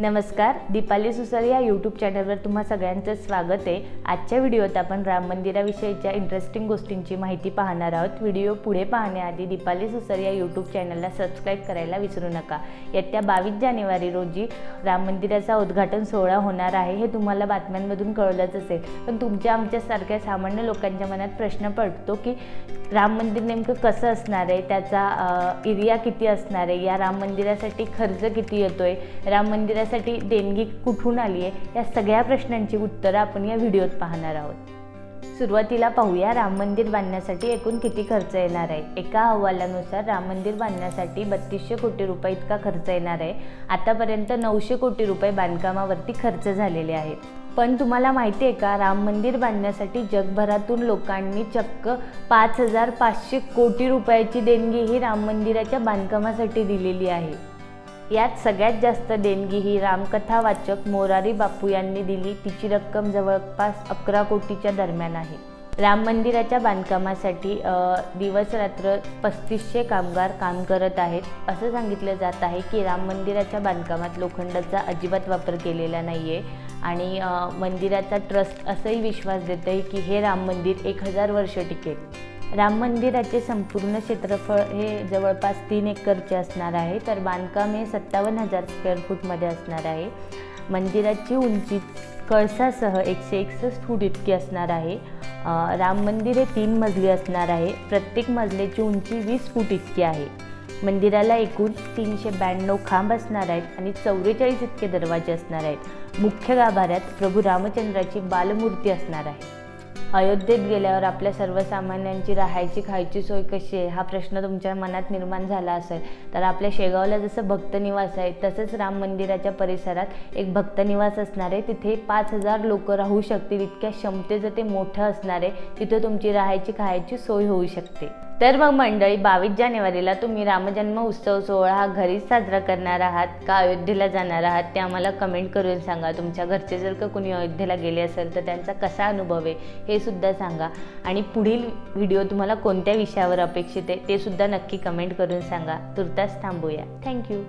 नमस्कार दीपाली सुसर या यूट्यूब चॅनलवर तुम्हा सगळ्यांचं स्वागत आहे. आजच्या व्हिडिओत आपण राम मंदिराविषयीच्या इंटरेस्टिंग गोष्टींची माहिती पाहणार आहोत. व्हिडिओ पुढे पाहण्याआधी दीपाली सुसर या यूट्यूब चॅनलला सबस्क्राईब करायला विसरू नका. येत्या बावीस जानेवारी रोजी राम मंदिराचा उद्घाटन सोहळा होणार आहे. हे तुम्हाला बातम्यांमधून कळलंच असेल. पण तुमच्या आमच्यासारख्या सामान्य लोकांच्या मनात प्रश्न पडतो की राम मंदिर नेमकं कसं असणार आहे? त्याचा एरिया किती असणार आहे? या राम मंदिरासाठी खर्च किती येतो आहे राम मंदिरा मंदिरासाठी देणगी कुठून आली आहे या सगळ्या प्रश्नांची उत्तरं आपण या व्हिडिओत पाहणार आहोत. सुरुवातीला पाहूया राम मंदिर बांधण्यासाठी एकूण किती खर्च येणार आहे? एका अहवालानुसार राम मंदिर बांधण्यासाठी बत्तीसशे कोटी रुपये इतका खर्च येणार आहे. आतापर्यंत नऊशे कोटी रुपये बांधकामावरती खर्च झालेले आहेत. पण तुम्हाला माहिती आहे का राम मंदिर बांधण्यासाठी जगभरातून लोकांनी चक्क पाच हजार पाचशे कोटी रुपयाची देणगी ही राम मंदिराच्या बांधकामासाठी दिलेली आहे. यात सगळ्यात जास्त देणगी ही रामकथा वाचक मोरारी बापू यांनी दिली. तिची रक्कम जवळपास अकरा कोटीच्या दरम्यान आहे. राम मंदिराच्या बांधकामासाठी दिवसरात्र दिवस रात्र पस्तीसशे कामगार काम करत आहेत. असं सांगितलं जात आहे की राम मंदिराच्या बांधकामात लोखंडाचा अजिबात वापर केलेला नाही आहे आणि मंदिराचा ट्रस्ट असंही विश्वास देतं आहे की हे राम मंदिर एक हजार वर्ष टिकेल. राम मंदिराचे संपूर्ण क्षेत्रफळ हे जवळपास तीन एकरचे असणार आहे. तर बांधकाम हे सत्तावन्न हजार स्क्वेअर फूटमध्ये असणार आहे. मंदिराची उंची कळसासह एकशे एकसष्ट फूट इतकी असणार आहे. राम मंदिर हे तीन मजली असणार आहे. प्रत्येक मजल्याची उंची वीस फूट इतकी आहे. मंदिराला एकूण तीनशे ब्याण्णव खांब असणार आहेत आणि चौवेचाळीस इतके दरवाजे असणार आहेत. मुख्य गाभाऱ्यात प्रभू रामचंद्राची बालमूर्ती असणार आहे. अयोध्येत गेल्यावर आपल्या सर्वसामान्यांची राहायची खायची सोय कशी आहे? हा प्रश्न तुमच्या मनात निर्माण झाला असेल. तर आपल्या शेगावला जसं भक्तनिवास आहे तसंच राम मंदिराच्या परिसरात एक भक्तनिवास असणार आहे. तिथे पाच हजार लोक राहू शकतील. इतक्या क्षमतेचं ते मोठं असणार आहे. तिथं तुमची राहायची खायची सोय होऊ शकते. तर मग मंडळी बावीस जानेवारीला तुम्ही रामजन्म उत्सव सोहळा हा घरीच साजरा करणार आहात का अयोध्येला जाणार आहात ते आम्हाला कमेंट करून सांगा. तुमच्या घरचे जर का कोणी अयोध्येला गेले असेल तर त्यांचा कसा अनुभव आहे हे सुद्धा सांगा. आणि पुढील व्हिडिओ तुम्हाला कोणत्या विषयावर अपेक्षित आहे ते सुद्धा नक्की कमेंट करून सांगा. तुर्तास थांबूया. थँक्यू